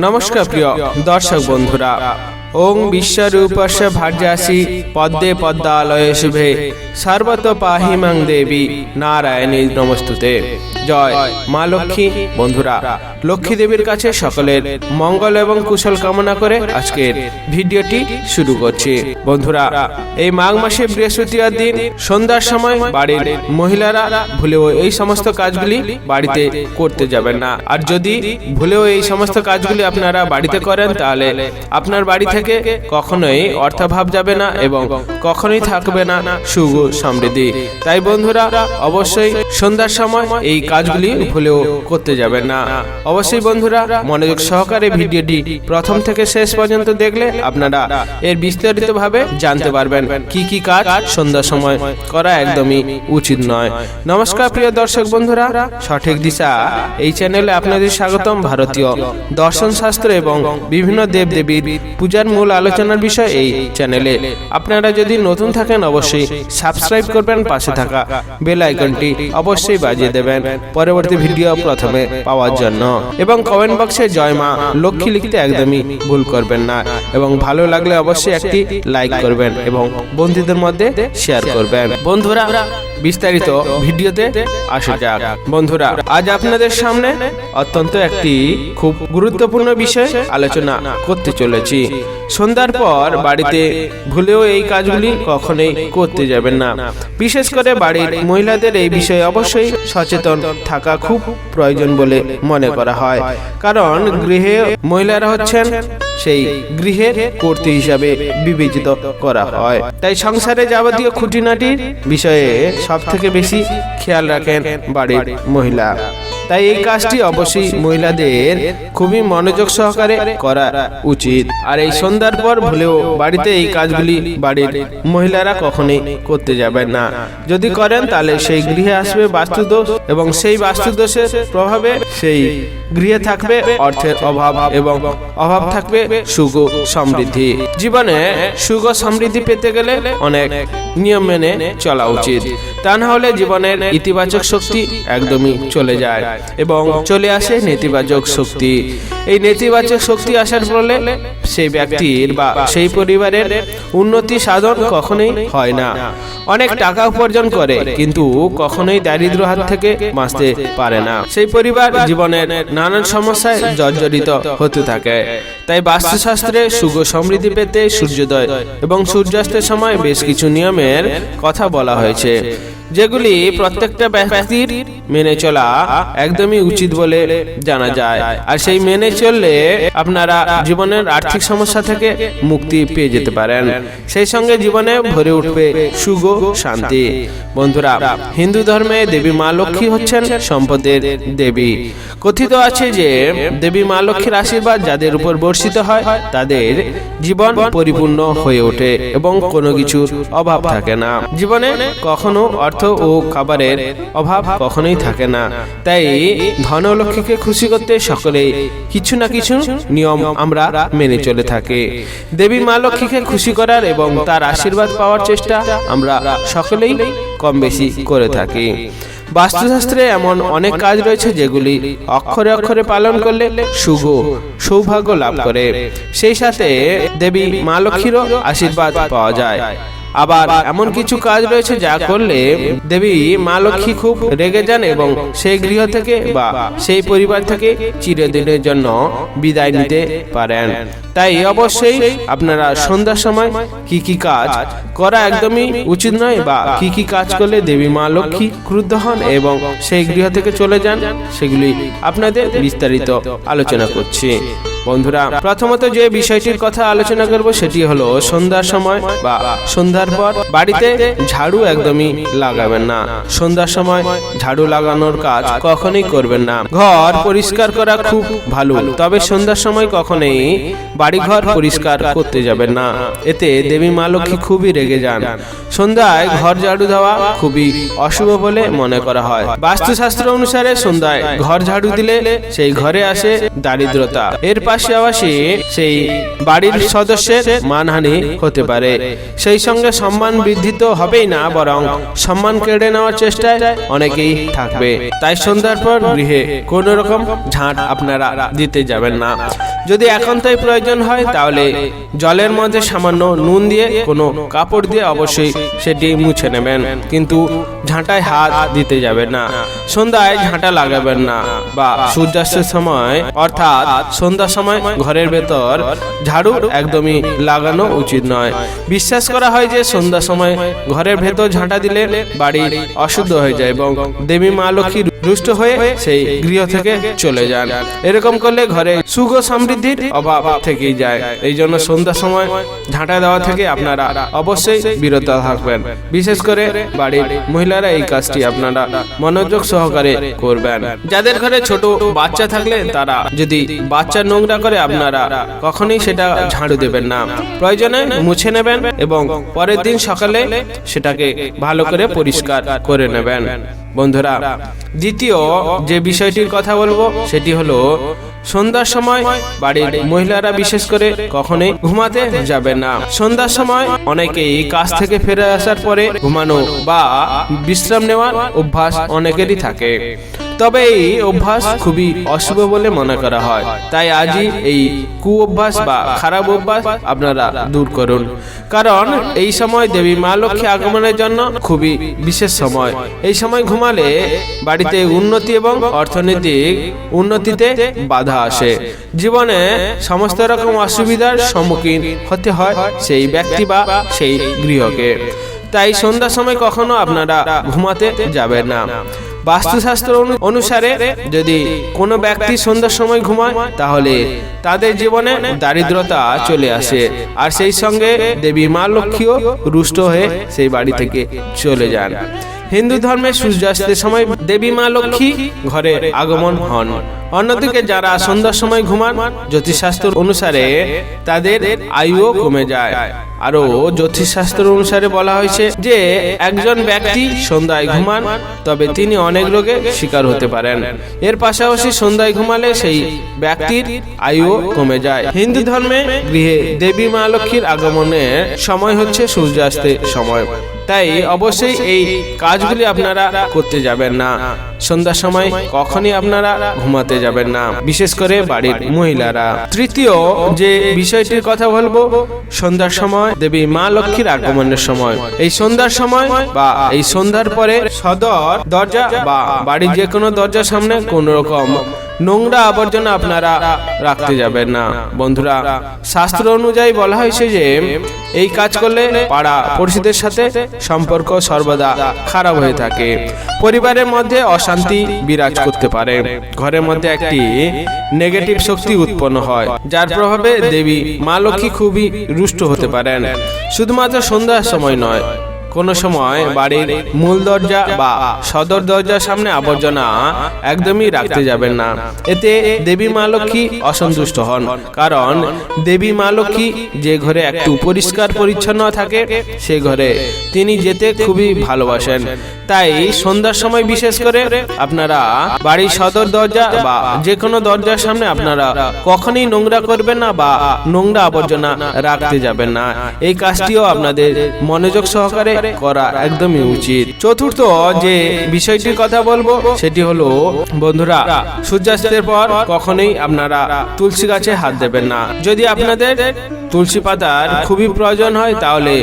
নমস্কার প্রিয় দর্শক বন্ধুরা। ওং বিশ্বরূপস্য ভার্যাসি পদ্মে পদ্মালয়ে শুভে। সর্বত পাহিমাং দেবী। নারায়ণী নমস্তুতে। জয়। মা লক্ষ্মী বন্ধুরা লক্ষ্মী দেবীর কাছে সকলের মঙ্গল এবং কুশল কামনা করে আজকের ভিডিওটি শুরু করছি। বন্ধুরা এই মাঘ মাসে বৃহস্পতিবার দিন সন্ধ্যার সময় বাড়ির মহিলারা ভুলেও এই সমস্ত কাজগুলি বাড়িতে করতে যাবেন না। আর যদি ভুলেও এই সমস্ত কাজগুলি আপনারা বাড়িতে করেন তাহলে আপনার বাড়ি থেকে কখনোই অর্থাভাব যাবে না এবং কখনোই থাকবে না ও সমৃদ্ধি। তাই বন্ধুরা অবশ্যই সন্ধ্যার সময় এই কাজগুলি ভুলেও করতে যাবেন না। অবশ্যই বন্ধুরা মনোযোগ সহকারে ভিডিওটি প্রথম থেকে শেষ পর্যন্ত দেখলে আপনারা এর বিস্তারিত ভাবে জানতে পারবেন কি কি কাজ সন্ধ্যার সময় করা একদমই উচিত নয়। নমস্কার প্রিয় দর্শক বন্ধুরা। সঠিক দিশা এই চ্যানেলে আপনাদের স্বাগতম। ভারতীয় দর্শন শাস্ত্র এবং বিভিন্ন দেব দেবীর পূজার মূল আলোচনার বিষয় এই চ্যানেলে। আপনারা যদি নতুন থাকেন অবশ্যই সাবস্ক্রাইব করবেন পাশে থাকা বেল আইকনটি অবশ্যই বাজিয়ে দেবেন। পরবর্তী ভিডিও প্রথমে পাওয়ার জন্য। এবং কমেন্ট বক্সে জয় মা লক্ষ্মী লিখতে একদমই ভুল করবেন না। এবং ভালো লাগলে অবশ্যই একটি লাইক করবেন এবং বন্ধুদের মধ্যে শেয়ার করবেন। বন্ধুরা বিস্তারিত ভিডিওতে আসা যাক। বন্ধুরা, আজ আপনাদের সামনে অত্যন্ত একটি খুব গুরুত্বপূর্ণ বিষয় আলোচনা করতে চলেছি। সন্ধ্যার পর বাড়িতে ভুলেও এই কাজগুলি কখনোই করতে যাবেন না। বিশেষ করে বাড়ির মহিলাদের এই বিষয়ে অবশ্যই সচেতন থাকা খুব প্রয়োজন বলে মনে করা হয়। কারণ গৃহে মহিলারা হচ্ছেন সেই গৃহের কর্তৃ হিসাবে বিবেচিত করা হয়। তাই সংসারে যাবতীয় খুঁটিনাটির বিষয়ে সব থেকে বেশি খেয়াল রাখেন বাড়ির মহিলা। তাই এই কাজটি অবশ্যই মহিলাদের খুবই মনোযোগ সহকারে করা উচিত। আর এই সন্ধ্যার পর ভুলেও বাড়িতে এই কাজগুলি বাড়ির মহিলারা কখনোই করতে যাবেন না। যদি করেন, তাহলে সেই গৃহে আসবে বাস্তুদোষ এবং সেই বাস্তুদোষের প্রভাবে সেই গৃহে থাকবে অর্থের অভাব এবং অভাব থাকবে সুখ সমৃদ্ধি। জীবনে সুখ সমৃদ্ধি পেতে গেলে অনেক নিয়ম মেনে চলা উচিত। তা না হলে জীবনের ইতিবাচক শক্তি একদমই চলে যায় এবং চলে আসে নেতিবাচক শক্তি। এই নেতিবাচক শক্তি আসার ফলে সেই ব্যক্তির বা সেই পরিবারের উন্নতি সাধন কখনোই হয় না। অনেক টাকা উপার্জন করে, কিন্তু কখনোই দারিদ্র হাত থেকে বাঁচতে পারে না। সেই পরিবার জীবনের নানান সমস্যায় জর্জরিত হতে থাকে। তাই বাস্তুশাস্ত্রে সুখ সমৃদ্ধি পেতে সূর্যোদয় এবং সূর্যাস্তের সময় বেশ কিছু নিয়মের কথা বলা হয়েছে। যেগুলি প্রত্যেকটা ব্যক্তির মেনে চলা একদমই উচিত বলে জানা যায়। আর সেই মেনে চললে আপনারা জীবনের আর্থিক সমস্যা থেকে মুক্তি পেয়ে যেতে পারেন। সেই সঙ্গে জীবনে ভরে উঠবে ও শান্তি। বন্ধুরা, হিন্দু ধর্মে দেবী মা লক্ষ্মী হচ্ছেন সম্পদের দেবী। কথিত আছে যে, দেবী মা লক্ষ্মীর আশীর্বাদ যাদের উপর বর্ষিত হয়, তাদের জীবন পরিপূর্ণ হয়ে ওঠে এবং কোনো কিছুর অভাব থাকে না। জীবনে কখনো অর্থ ও খাবারের অভাব কখনোই থাকে না। তাই ধনলক্ষ্মীকে খুশি করতে সকলে কিছু না কিছু নিয়ম আমরা মেনে চলে থাকি। দেবী মা লক্ষ্মীকে খুশি করার এবং তার আশীর্বাদ পাওয়ার চেষ্টা আমরা সকলেই কম বেশি করে থাকি। বাস্তুশাস্ত্রে এমন অনেক কাজ রয়েছে যেগুলি অক্ষরে অক্ষরে পালন করলে শুভ সৌভাগ্য লাভ করে। সেই সাথে দেবী মা লক্ষ্মীরও আশীর্বাদ পাওয়া যায়। আবার এমন কিছু কাজ রয়েছে যা করলে দেবী মা লক্ষ্মী খুব রেগে যান এবং সেই গৃহ থেকে বা সেই পরিবার থেকে চিরদিনের জন্য বিদায় নিতে পারেন। তাই অবশ্যই আপনারা সন্ধ্যার সময় কি কি কাজ করা একদমই উচিত নয় বা কি কি কাজ করলে দেবী মা লক্ষ্মী ক্রুদ্ধ হন এবং সেই গৃহ থেকে চলে যান সেগুলি আপনাদের বিস্তারিত আলোচনা করছি। বন্ধুরা প্রথমত যে বিষয়টির কথা আলোচনা করব সেটি হলো সন্ধ্যার সময় বা সন্ধ্যার পর বাড়িতে ঝাড়ু একদমই লাগাবেন না। সন্ধ্যার সময় ঝাড়ু লাগানোর কাজ কখনোই করবেন না। ঘর পরিষ্কার করা খুব ভালো। তবে সন্ধ্যার সময় কখনোই বাড়িঘর পরিষ্কার করতে যাবেন না। এতে দেবী মা লক্ষ্মী খুবই রেগে যান। সন্ধ্যায় ঘর ঝাড়ু দেওয়া খুবই অশুভ বলে মনে করা হয়। বাস্তুশাস্ত্র অনুসারে সন্ধ্যায় ঘর ঝাড়ু দিলে সেই ঘরে আসে দারিদ্রতা। এর পাশাপাশি সেই বাড়ির সদস্যের মানহানি হতে পারে। সেই সঙ্গে সম্মান বৃদ্ধি তো হবেই না, বরং সম্মান কেড়ে নেওয়ার চেষ্টায় অনেকেই থাকবে। তাই সন্ধ্যার পর গৃহে কোন রকম ঝাঁট আপনারা দিতে যাবেন না। যদি একান্তই প্রয়োজন হয়, তাহলে জলের মধ্যে সামান্য নুন দিয়ে কোনো কাপড় দিয়ে অবশ্যই সেটি মুছে নেবেন। কিন্তু ঝাঁটায় হাত দিতে যাবেন না। সন্ধ্যায় ঝাঁটা লাগাবেন না, বা সূর্যাস্তের সময়, অর্থাৎ সন্ধ্যার সময় ঘরের ভেতর ঝাড়ু একদমই লাগানো উচিত নয়। বিশ্বাস করা হয় যে সন্ধ্যার সময় ঘরের ভেতর ঝাঁটা দিলে বাড়ি অশুদ্ধ হয়ে যায় এবং দেবী মা লক্ষ্মী রুষ্ট হয়ে সেই গৃহ থেকে চলে যান। এরকম করলে ঘরে সুখ ও সমৃদ্ধির অভাব থেকেই যায়। এই জন্য সন্ধ্যার সময় ঝাঁটা দেওয়া থেকে আপনারা অবশ্যই বিরত থাকবেন। বিশেষ করে বাড়ির মহিলারা এই কাজটি আপনারা মনোযোগ সহকারে করবেন। যাদের ঘরে ছোট বাচ্চা থাকলে তারা যদি বাচ্চা নোংরা করে, আপনারা কখনোই সেটা ঝাড়ু দেবেন না। প্রয়োজনে মুছে নেবেন এবং পরের দিন সকালে সেটাকে ভালো করে পরিষ্কার করে নেবেন। বন্ধুরা, দ্বিতীয় যে বিষয়টির কথা বলব, সেটি হলো সন্ধ্যার সময় বাড়ির মহিলারা বিশেষ করে কখনোই ঘুমাতে যাবে না। সন্ধ্যার সময় অনেকেই কাজ থেকে ফিরে আসার পরে ঘুমানো বা বিশ্রাম নেওয়ার অভ্যাস অনেকেরই থাকে। তবে এই অভ্যাস খুবই অশুভ বলে মনে করা হয়। তাই আজই এই কু অভ্যাস বা খারাপ অভ্যাস আপনারা দূর করুন। কারণ এই সময় দেবী মা লক্ষ্মী আগমনের জন্য খুবই বিশেষ সময়। এই সময় ঘুমালে বাড়িতে উন্নতি এবং অর্থনৈতিক উন্নতিতে বাধা আসে। জীবনে সমস্ত রকম অসুবিধার সম্মুখীন হতে হয় সেই ব্যক্তি বা সেই গৃহকে। তাই সন্ধ্যার সময় কখনো আপনারা ঘুমাতে যাবেন না। বাস্তুশাস্ত্র অনুসারে যদি কোনো ব্যক্তি সন্ধ্যার সময় ঘুমায়, তাহলে তাদের জীবনে দারিদ্রতা চলে আসে। আর সেই সঙ্গে দেবী মা লক্ষ্মীও রুষ্ট হয়ে সেই বাড়ি থেকে চলে যান। হিন্দু ধর্মের সূর্যাস্তের সময় দেবী মা লক্ষ্মী ঘরে আগমন হন। অন্যদিকে যারা সন্ধ্যার সময় ঘুমান, জ্যোতিষশাস্ত্র অনুসারে তাদের আয়ুও কমে যায়। আরও জ্যোতিষশাস্ত্র অনুসারে বলা হয়েছে যে, একজন ব্যক্তি সন্ধ্যায় ঘুমান, তবে তিনি অনেক রোগে শিকার হতে পারেন। এর পাশাপাশি সন্ধ্যায় ঘুমালে সেই ব্যক্তির আয়ুও কমে যায়। হিন্দু ধর্মে গৃহে দেবী মা লক্ষ্মীর আগমনের সময় হচ্ছে সূর্যাস্তের সময়। তাই অবশ্যই এই কাজগুলি আপনারা করতে যাবেন না। সন্ধ্যার সময় কখনই আপনারা ঘুমাতে যাবেন না। বিশেষ করে বাড়ির মহিলারা। তৃতীয় যে বিষয়টির কথা বলব সন্ধ্যার সময় দেবী মা লক্ষ্মীর আগমনের সময়। এই সন্ধ্যার সময় বা এই সন্ধ্যার পরে সদর দরজা বা বাড়ির যে কোনো দরজার সামনে কোন রকম নোংরা আবর্জনা আপনারা রাখতে যাবেন না। বন্ধুরা, শাস্ত্র অনুযায়ী বলা হয়েছে যে, এই কাজ করলে পাড়া পড়শিদের সাথে সম্পর্ক সর্বদা খারাপ হয়ে থাকে। পরিবারের মধ্যে অশান্তি বিরাজ করতে পারে। ঘরের মধ্যে একটি নেগেটিভ শক্তি উৎপন্ন হয়, যার প্রভাবে দেবী মা লক্ষ্মী খুবই রুষ্ট হতে পারেন। শুধুমাত্র সন্ধ্যার সময় নয় কোনো সময় বাড়ির মূল দরজা বা সদর দরজার সামনে আবর্জনা একদমই রাখতে যাবেন না। এতে দেবী মা লক্ষ্মী অসন্তুষ্ট হন। কারণ দেবী মা লক্ষ্মী যে ঘরে একটু পরিষ্কার পরিচ্ছন্ন থাকে সে ঘরে তিনি যেতে খুবই ভালোবাসেন। তাই সন্ধ্যার সময় বিশেষ করে আপনারা বাড়ির সদর দরজা বা যে কোনো দরজার সামনে আপনারা কখনই নোংরা করবেন না বা নোংরা আবর্জনা রাখতে যাবেন না। এই কাজটিও আপনাদের মনোযোগ সহকারে করা একদমই উচিত। চতুর্থ যে বিষয়টির কথা বলব, সেটি হলো, বন্ধুরা, সূর্যাস্তের পর কখনোই আপনারা তুলসী গাছে হাত দেবেন না। যদি আপনাদের তুলসী পাতার খুবই প্রয়োজন হয় তাহলে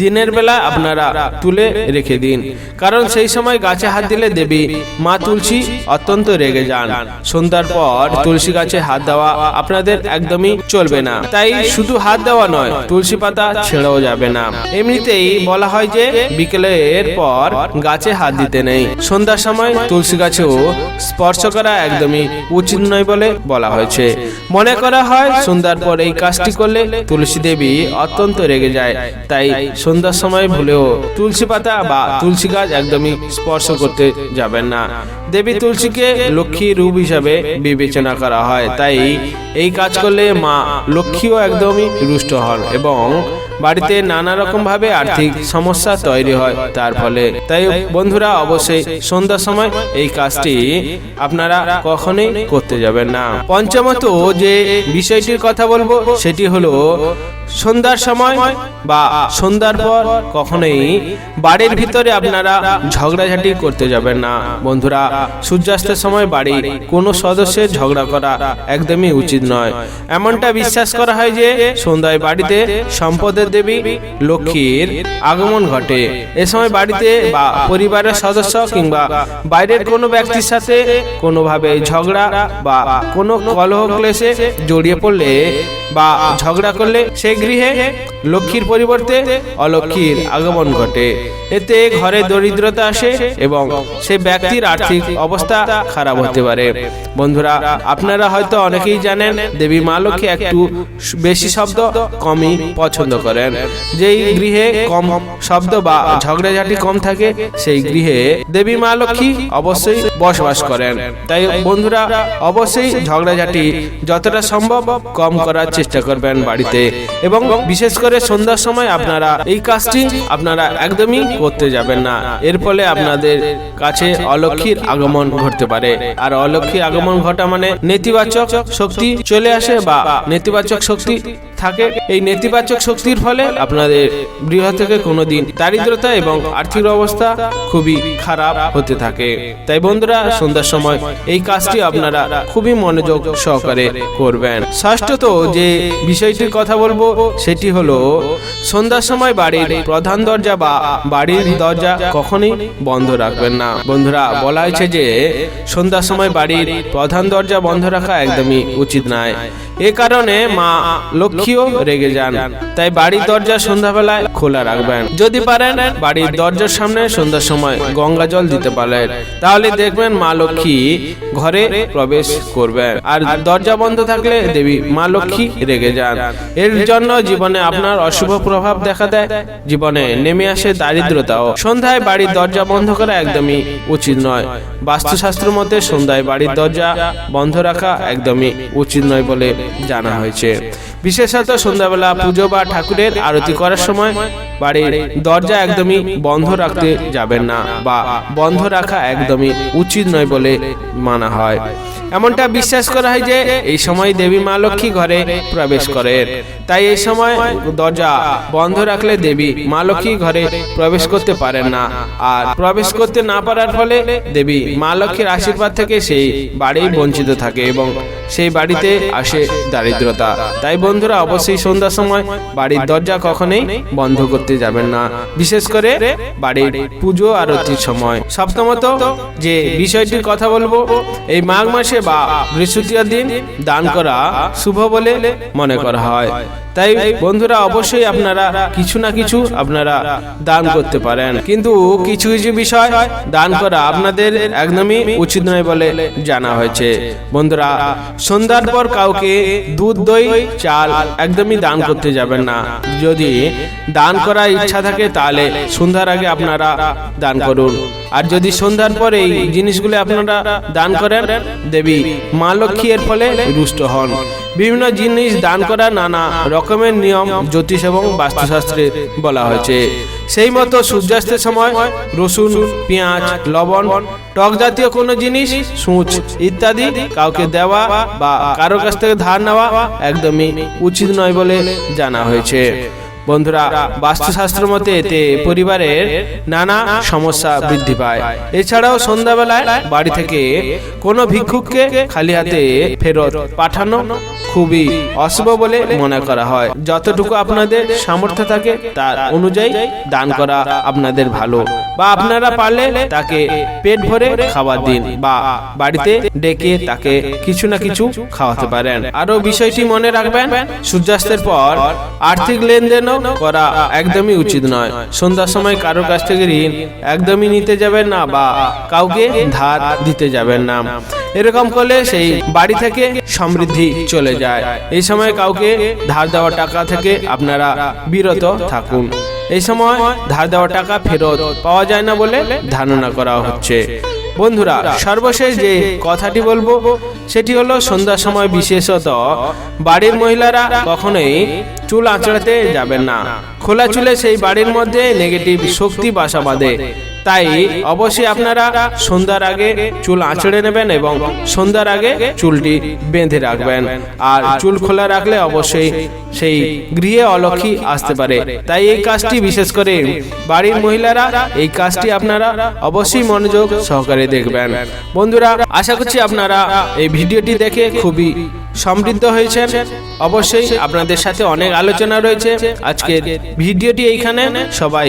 দিনের বেলা আপনারা তুলে রেখে দিন। কারণ সেই সময় গাছে হাত দিলে দেবী মা তুলসী অত্যন্ত রেগে যান। সন্ধ্যার পর তুলসী গাছে হাত দেওয়া আপনাদের একদমই চলবে না। তাই শুধু হাত দেওয়া নয়, তুলসী পাতা ছেড়েও যাবে না। এমনিতেই বলা হয় যে বিকেলের পর গাছে হাত দিতে নেই। সন্ধ্যার সময় তুলসী গাছেও স্পর্শ করা একদমই উচিত নয় বলে বলা হয়েছে। মনে করা হয় সন্ধ্যার পর এই কাজটি করলে তুলসী দেবী অত্যন্ত রেগে যায়। তাই সন্ধ্যার সময় ভুলেও তুলসী পাতা বা তুলসী গাছ একদমই স্পর্শ করতে যাবেন না। দেবী তুলসীকে লক্ষ্মী রূপ হিসাবে বিবেচনা করা হয়। তাই এই কাজ করলে মা লক্ষ্মীও একদমই রুষ্ট হন এবং বাড়িতে নানা রকম ভাবে আর্থিক সমস্যা তৈরি হয় তার ফলে। তাই বন্ধুরা, অবশ্যই সন্ধ্যার সময় এই কাজটি আপনারা কখনোই করতে যাবেন না। পঞ্চমত যে বিষয়টির কথা বলব, সেটি হলো সন্ধ্যার সময় বা সন্ধ্যার পর কখনোই বাড়ির ভিতরে আপনারা ঝগড়াঝাটি করতে যাবেন না। বন্ধুরা সূর্যাস্তের সময় বাড়ি, কোনো সদস্যের ঝগড়া করা একদমই উচিত নয়। এমনটা বিশ্বাস করা হয় যে, সন্ধ্যায় বাড়িতে সম্পদের দেবী লক্ষ্মীর আগমন ঘটে। এ সময় বাড়িতে বা পরিবারের সদস্য কিংবা বাইরের কোনো ব্যক্তির সাথে কোনোভাবে ঝগড়া বা কোনো কলহ ক্লেশে জড়িয়ে পড়লে বা ঝগড়া করলে সে গৃহে লক্ষ্মীর পরিবর্তে অলক্ষ্মীর আগমন ঘটে। এতে ঘরে দরিদ্রতা আসে এবং সে ব্যক্তির আর্থিক অবস্থা খারাপ হতে পারে। বন্ধুরা আপনারা হয়তো অনেকেই জানেন দেবী মা লক্ষ্মী একটু বেশি শব্দ কমই পছন্দ করেন। যেই গৃহে কম শব্দ বা ঝগড়াঝাটি কম থাকে সেই গৃহে দেবী মা লক্ষ্মী অবশ্যই বসবাস করেন। তাই বন্ধুরা অবশ্যই ঝগড়াঝাটি যতটা সম্ভব কম করার চেষ্টা করবেন বাড়িতে। এবং বিশেষ করে সন্ধ্যার সময় আপনারা এই কাজটি আপনারা একদমই করতে যাবেন না। এর ফলে আপনাদের কাছে অলক্ষীর আগমন ঘটতে পারে। আর অলক্ষী আগমন ঘটা মানে নেতিবাচক শক্তি চলে আসে বা নেতিবাচক শক্তি থাকে। এই নেতিবাচক শক্তির ফলে আপনাদের গৃহ থেকে কোনোদিন দারিদ্রতা এবং আর্থিক অবস্থা খুবই খারাপ হতে থাকে। তাই বন্ধুরা, সন্ধ্যার সময় এই কাজটি আপনারা খুবই মনোযোগ সহকারে করবেন। ষষ্ঠত যে বিষয়টির কথা বলব, সেটি হলো, সন্ধ্যার সময় বাড়ির প্রধান দরজা বা বাড়ির দরজা কখনোই বন্ধ রাখবেন না। বন্ধুরা, বলা হয়েছে যে, সন্ধ্যার সময় বাড়ির প্রধান দরজা বন্ধ রাখা একদমই উচিত নয়। এ কারণে মা লক্ষ্মীও রেগে যান। তাই বাড়ির দরজা সন্ধ্যাবেলায় খোলা রাখবেন। যদি পারেন, বাড়ির দরজার সামনে সন্ধ্যার সময় গঙ্গা জল দিতে পারেন। তাহলে দেখবেন মা লক্ষ্মী ঘরে প্রবেশ করবেন। আর দরজা বন্ধ থাকলে দেবী মা লক্ষ্মী রেগে যান। এর জন্য জীবনে আপনার অশুভ প্রভাব দেখা দেয়। জীবনে নেমে আসে দারিদ্রতাও। সন্ধ্যায় বাড়ির দরজা বন্ধ করা একদমই উচিত নয়। বাস্তুশাস্ত্র মতে সন্ধ্যায় বাড়ির দরজা বন্ধ রাখা একদমই উচিত নয় বলে জানা হয়েছে। বিশেষত সন্ধ্যাবেলা পুজো বা ঠাকুরের আরতি করার সময় বাড়ির দরজা একদমই বন্ধ রাখতে যাবেন না বা বন্ধ রাখা একদমই উচিত নয় বলে মানা হয়। এমনটা বিশ্বাস করা হয় যে এই সময় দেবী মা লক্ষ্মী ঘরে প্রবেশ করেন তাই এই সময় দরজা বন্ধ রাখলে দেবী মা লক্ষ্মী ঘরে প্রবেশ করতে পারেন না। আর প্রবেশ করতে না পারার ফলে দেবী মা লক্ষ্মীর আশীর্বাদ থেকে সেই বাড়ি বঞ্চিত থাকে এবং সেই বাড়িতে আসে দারিদ্রতা। তাই বন্ধুরা, অবশ্যই সন্ধ্যার সময় বাড়ির দরজা কখনোই বন্ধ করতে যাবেন না। বিশেষ করে বাড়ির পুজো, আরতির সময়। সপ্তমত যে বিষয়টির কথা বলব, এই মাঘ মাসে বা বৃহস্পতিবার দিন দান করা শুভ বলে মনে করা হয়। তাই বন্ধুরা অবশ্যই আপনারা কিছু না কিছু আপনারা দান করতে পারেন। কিন্তু কিছু কিছু বিষয় দান করা আপনাদের একদমই উচিত নয় বলে জানা হয়েছে। বন্ধুরা সন্ধ্যার পর কাউকে দুধ দই চাল একদমই দান করতে যাবেন না। যদি দান করার ইচ্ছা থাকে তাহলে সন্ধ্যার আগে আপনারা দান করুন। আর যদি সন্ধ্যার পর এই জিনিসগুলো আপনারা দান করেন, দেবী, মা লক্ষ্মী এর ফলে রুষ্ট হন। বিভিন্ন জিনিস দান করা নানা রকমের নিয়ম, জ্যোতিষ এবং বাস্তুশাস্ত্রে বলা হয়েছে। সেই মতো সূর্যাস্তের সময় রসুন, পেঁয়াজ, লবণ, টক জাতীয় কোনো জিনিস, সুচ ইত্যাদি কাউকে দেওয়া বা কারও কাছ থেকে ধার নেওয়া একদমই উচিত নয় বলে জানা হয়েছে। বন্ধুরা, বাস্তুশাস্ত্র মতে এতে পরিবারের নানা সমস্যা বৃদ্ধি পায়। এছাড়াও সন্ধ্যাবেলায় বাড়ি থেকে কোনো ভিক্ষুককে খালি হাতে ফেরত পাঠানো খুবই অশুভ বলে মনে করা হয়। যতটুকু আপনাদের সামর্থ্য থাকে, তার অনুযায়ী দান করা আপনাদের ভালো। বা আপনারা পারলে তাকে পেট ভরে খাবার দিন বা বাড়িতে ডেকে তাকে কিছু না কিছু খাওয়াতে পারেন। আরও বিষয়টি মনে রাখবেন, সূর্যাস্তের পর আর্থিক লেনদেনও করা একদমই উচিত নয়। সন্ধ্যার সময় কারোর কাছ থেকে ঋণ একদমই নিতে যাবেন না বা কাউকে ধার দিতে যাবেন না। এরকম করলে সেই বাড়ি থেকে সমৃদ্ধি চলে যায়। এই সময় কাউকে ধার দেওয়া টাকা থেকে আপনারা বিরত থাকুন। এই সময় ধার দেওয়া টাকা ফেরত পাওয়া যায় না বলে ধারণা করা হচ্ছে। বন্ধুরা সর্বশেষ যে কথাটি বলব সেটি হলো সন্ধ্যার সময় বিশেষত বাড়ির মহিলারা কখনোই চুল আঁচড়াতে যাবেন না। খোলা চুলে সেই বাড়ির মধ্যে নেগেটিভ শক্তি বাসা বাঁধে। তাই অবশ্যই আপনারা সন্ধ্যার আগে চুল আঁচড়ে নেবেন এবং সন্ধ্যার আগে চুলটি বেঁধে রাখবেন। আর চুল খোলা রাখলে অবশ্যই সেই গৃহে অলক্ষী আসতে পারে। তাই এই কাজটি বিশেষ করে বাড়ির মহিলারা এই কাজটি আপনারা অবশ্যই মনোযোগ সহকারে দেখবেন। বন্ধুরা আশা করছি আপনারা এই ভিডিওটি দেখে খুবই সমৃদ্ধ হয়েছেন। অবশ্যই আপনাদের সাথে অনেক আলোচনা রয়েছে। আজকের ভিডিওটি এইখানে। সবাই